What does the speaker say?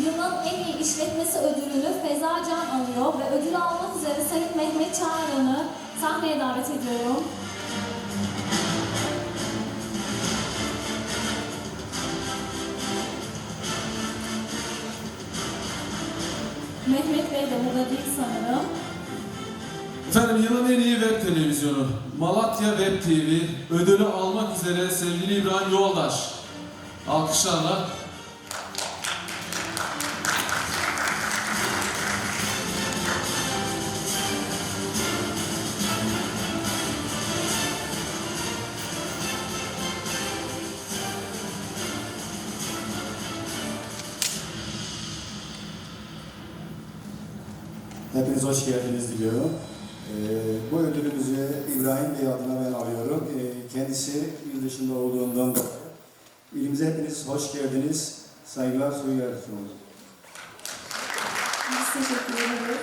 Yılın en iyi işletmesi ödülünü Feza Can alıyor ve ödül almak üzere Sayın Mehmet Çağrı'nı sahneye davet ediyorum. Mehmet Bey de burada değil sanırım. Efendim yılın en iyi web televizyonu Malatya Web TV ödülü almak üzere sevgili İbrahim Yoldaş. Alkışlarla. Hepiniz hoş geldiniz diliyorum. Ee, bu ödülümüzü İbrahim Bey adına ben alıyorum. Ee, kendisi il dışında olduğundan dolayı. İlimize hepiniz hoş geldiniz. Saygılar, suyu sunuyorum. Biz teşekkür ederiz.